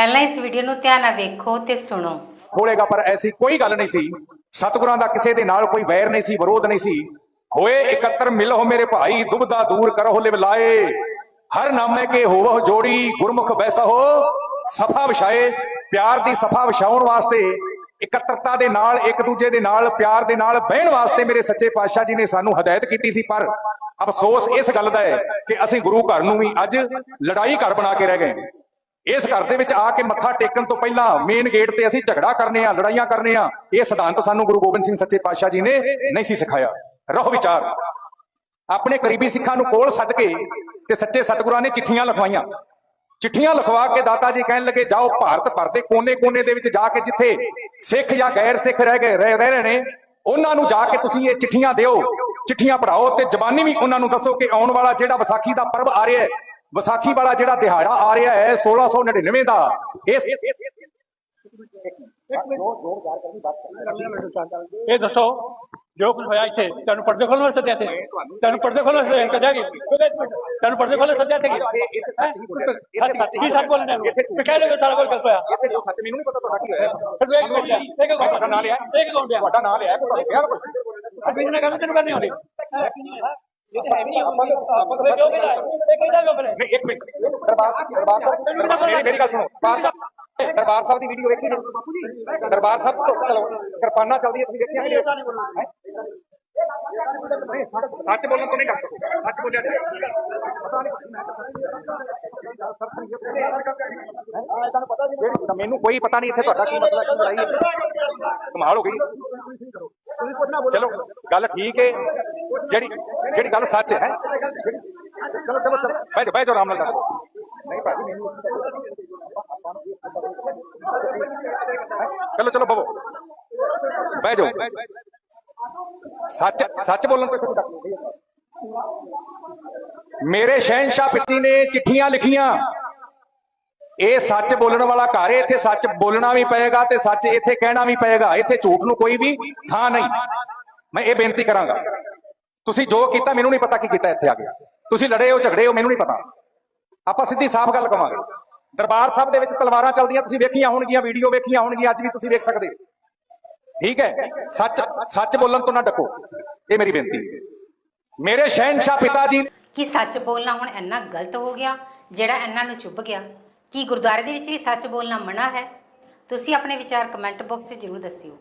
ਪਹਿਲਾਂ ਇਸ ਵੀਡੀਓ ਨੂੰ ਧਿਆਨ ਨਾਲ ਵੇਖੋ ਤੇ ਸੁਣੋ। ਖੋਲੇਗਾ ਪਰ ਐਸੀ ਕੋਈ ਗੱਲ ਨਹੀਂ ਸੀ। ਸਤਿਗੁਰਾਂ ਦਾ ਕਿਸੇ ਦੇ ਨਾਲ ਕੋਈ ਵੈਰ ਨਹੀਂ ਸੀ, ਵਿਰੋਧ ਨਹੀਂ ਸੀ। ਹੋਏ ਇਕੱਤਰ, ਮਿਲੋ ਮੇਰੇ ਭਾਈ, ਦੁਬਦਾ ਦੂਰ ਕਰੋ ਲਿਵ ਲਾਏ। ਹਰ ਨਾਮੇ ਕੇ ਹੋਵੋ ਜੋੜੀ, ਗੁਰਮੁਖ ਬੈਸਾ ਹੋ। ਸਫਾ ਵਿਛਾਏ, ਪਿਆਰ ਦੀ ਸਫਾ ਵਿਛਾਉਣ ਵਾਸਤੇ, ਇਕੱਤਰਤਾ ਦੇ ਨਾਲ, ਇੱਕ ਦੂਜੇ ਦੇ ਨਾਲ, ਪਿਆਰ ਦੇ ਨਾਲ ਬਹਿਣ ਵਾਸਤੇ ਮੇਰੇ ਸੱਚੇ ਪਾਤਸ਼ਾਹ ਜੀ ਨੇ ਸਾਨੂੰ ਹਦਾਇਤ ਕੀਤੀ ਸੀ। ਪਰ ਅਫਸੋਸ ਇਸ ਗੱਲ ਦਾ ਹੈ ਕਿ ਅਸੀਂ ਗੁਰੂ ਘਰ ਨੂੰ ਵੀ ਅੱਜ ਲੜਾਈ ਘਰ ਬਣਾ ਕੇ ਰਹਿ ਗਏ। ਇਸ ਘਰ ਦੇ ਵਿੱਚ ਆ ਕੇ ਮੱਥਾ ਟੇਕਣ ਤੋਂ ਪਹਿਲਾਂ ਮੇਨ ਗੇਟ ਤੇ ਅਸੀਂ ਝਗੜਾ ਕਰਨੇ ਆ, ਲੜਾਈਆਂ ਕਰਨੇ ਆ। ਇਹ ਸਿਧਾਂਤ ਸਾਨੂੰ ਗੁਰੂ ਗੋਬਿੰਦ ਸਿੰਘ ਸੱਚੇ ਪਾਤਸ਼ਾਹ ਜੀ ਨੇ ਨਹੀਂ ਸੀ ਸਿਖਾਇਆ। ਰਹੋ ਵਿਚਾਰ। ਆਪਣੇ ਕਰੀਬੀ ਸਿੱਖਾਂ ਨੂੰ ਕੋਲ ਸੱਦ ਕੇ ਤੇ ਸੱਚੇ ਸਤਿਗੁਰਾਂ ਨੇ ਚਿੱਠੀਆਂ ਲਿਖਵਾਈਆਂ। ਚਿੱਠੀਆਂ ਲਿਖਵਾ ਕੇ ਦਾਤਾ ਜੀ ਕਹਿਣ ਲੱਗੇ, ਜਾਓ ਭਾਰਤ ਭਰ ਦੇ ਕੋਨੇ-ਕੋਨੇ ਦੇ ਵਿੱਚ ਜਾ ਕੇ ਜਿੱਥੇ ਸਿੱਖ ਜਾਂ ਗੈਰ ਸਿੱਖ ਰਹਿ ਗਏ, ਰਹਿ ਰਹਿ ਰਹੇ ਨੇ, ਉਹਨਾਂ ਨੂੰ ਜਾ ਕੇ ਤੁਸੀਂ ਇਹ ਚਿੱਠੀਆਂ ਦਿਓ। ਚਿੱਠੀਆਂ ਪੜਾਓ ਤੇ ਜ਼ਬਾਨੀ ਵੀ ਉਹਨਾਂ ਨੂੰ ਦੱਸੋ ਕਿ ਆਉਣ ਵਾਲਾ ਜਿਹੜਾ ਵਿਸਾਖੀ ਦਾ ਪਰਬ ਆ ਰਿਹਾ ਹੈ ਵਿਸਾਖੀ ਵਾਲਾ ਜਿਹੜਾ ਦਿਹਾੜਾ ਆ ਰਿਹਾ ਹੈ 1699 ਦਾ ਇਸ ਇਹ ਦੱਸੋ ਜੋ ਕੁਝ ਹੋਇਆ ਇੱਥੇ ਤੁਹਾਨੂੰ ਪਰਦੇ ਵਾਸਤੇ ਸੱਦਿਆ ਤੇ ਤੁਹਾਨੂੰ ਪਰਦੇ ਵਾਸਤੇ ਸੱਦਿਆ ਕਿ ਤੁਹਾਨੂੰ ਪਰਦੇ ਵਾਸਤੇ ਸੱਦਿਆ ਤੇ ਸੱਚ ਕੀ ਸੱਚ ਬੋਲਣਾ ਹੈ ਕਹਿ ਦੇ ਸਾਰਾ ਕੁਝ ਗਲਤ ਹੋਇਆ ਇੱਥੇ ਜੋ ਸੱਚ ਮੈਨੂੰ ਨਹੀਂ ਪਤਾ ਤੁਹਾਡਾ ਕੀ ਹੋਇਆ ਇੱਕ ਬੱਚਾ ਇੱਕ ਤੁਹਾਡਾ ਨਾਂ ਲਿਆ ਇੱਕ ਪਿਆ ਤੁਹਾਡਾ ਨਾਂ ਲਿਆ ਤੁਹਾਡਾ ਕਿਹਾ ਕੁਛ ਅਭੀ ਨੇ ਕੰਮ ਤੈਨੂੰ ਕਰਨੀ ਹੁੰਦੀ ਇਹ ਤਾਂ ਹੈ ਵੀ ਨਹੀਂ ਆਪਾਂ ਤਾਂ ਕਿਉਂ ਕਿਹਾ ਇਹ ਕਿਹਦਾ ਲੋਕ ਨੇ ਨਹੀਂ ਇੱਕ ਮਿੰਟ। ਦਰਬਾਰ ਦਰਬਾਰ ਸਾਹਿਬ ਮੇਰੀ ਮੇਰੀ ਗੱਲ ਸੁਣੋ। ਦਰਬਾਰ ਸਾਹਿਬ ਦਰਬਾਰ ਸਾਹਿਬ ਦੀ ਵੀਡੀਓ ਵੇਖੀ ਨਹੀਂ ਦਰਬਾਰ ਸਾਹਿਬ ਤੋਂ ਚਲੋ ਕਿਰਪਾਨਾ ਚੱਲਦੀ ਤੁਸੀਂ ਦੇਖਿਆ ਨਹੀਂ? ਸੱਚ ਬੋਲਣ ਤੋਂ ਨਹੀਂ ਕਰ ਸਕਦਾ। ਸੱਚ ਬੋਲਿਆ ਮੈਨੂੰ ਕੋਈ ਪਤਾ ਨਹੀਂ ਇੱਥੇ ਤੁਹਾਡਾ ਕੀ ਮਸਲਾ ਕੀ ਲੜਾਈ ਹੈ। ਕਮਾਲ ਹੋ ਗਈ। ਚਲੋ ਗੱਲ ਠੀਕ ਹੈ ਜਿਹੜੀ ਜਿਹੜੀ ਗੱਲ ਸੱਚ ਹੈ। ਚਲੋ ਚਲੋ ਚਲੋ। ਬਹਿ ਜਾਓ ਬਹਿ ਜਾਓ ਆਰਾਮ ਨਾਲ ਗੱਲ ਕਰੋ। ਨਹੀਂ ਭਾਜੀ, ਮੈਨੂੰ ਚਲੋ ਚਲੋ ਬਵੋ ਬਹਿ ਜਾਓ। ਸੱਚ ਸੱਚ ਬੋਲਣ ਤੋਂ ਕੋਈ ਡਰ ਨਹੀਂ ਮੇਰੇ ਸ਼ਹਿਨशाह ਪਿੱਤੀ ਨੇ ਚਿੱਠੀਆਂ ਲਿਖੀਆਂ। ਇਹ ਸੱਚ ਬੋਲਣ ਵਾਲਾ ਘਰ ਹੈ, ਇੱਥੇ ਸੱਚ ਬੋਲਣਾ ਵੀ ਪਏਗਾ ਤੇ ਸੱਚ ਇੱਥੇ ਕਹਿਣਾ ਵੀ ਪਏਗਾ। ਇੱਥੇ ਝੂਠ ਨੂੰ ਕੋਈ ਵੀ ਥਾਂ ਨਹੀਂ। ਮੈਂ ਇਹ ਬੇਨਤੀ ਕਰਾਂਗਾ। ਤੁਸੀਂ ਜੋ ਕੀਤਾ, ਮੈਨੂੰ ਨਹੀਂ ਪਤਾ ਕੀ ਕੀਤਾ ਇੱਥੇ ਆ ਕੇ। ਤੁਸੀਂ ਲੜੇ ਹੋ, ਝਗੜੇ ਹੋ, ਮੈਨੂੰ ਨਹੀਂ ਪਤਾ। ਆਪਾਂ ਸਿੱਧੀ ਸਾਫ਼ ਗੱਲ ਕਵਾਂਗੇ। ਦਰਬਾਰ ਸਾਹਿਬ ਦੇ ਵਿੱਚ ਤਲਵਾਰਾਂ ਚੱਲਦੀਆਂ, ਤੁਸੀਂ ਵੇਖੀਆਂ ਹੋਣਗੀਆਂ, ਵੀਡੀਓ ਵੇਖੀਆਂ ਹੋਣਗੀਆਂ, ਅੱਜ ਵੀ ਤੁਸੀਂ ਵੇਖ ਸਕਦੇ ਠੀਕ ਹੈ? ਸੱਚ ਸੱਚ ਬੋਲਣ ਤੋਂ ਨਾ ਡਕੋ। ਇਹ ਮੇਰੀ ਬੇਨਤੀ ਹੈ। ਮੇਰੇ ਸ਼ਹਿਨशाह ਪਿਤਾ ਜੀ ਕੀ ਸੱਚ ਬੋਲਣਾ ਹੁਣ ਇੰਨਾ ਗਲਤ ਹੋ ਗਿਆ, ਜਿਹੜਾ ਇਹਨਾਂ ਨੂੰ ਚੁੱਭ ਗਿਆ? ਕੀ ਗੁਰਦੁਆਰੇ ਦੇ ਵਿੱਚ ਵੀ ਸੱਚ ਬੋਲਣਾ ਮਨਾ ਹੈ? ਤੁਸੀਂ ਆਪਣੇ ਵਿਚਾਰ ਕਮੈਂਟ ਬਾਕਸ ਚ ਜ਼ਰੂਰ ਦੱਸਿਓ।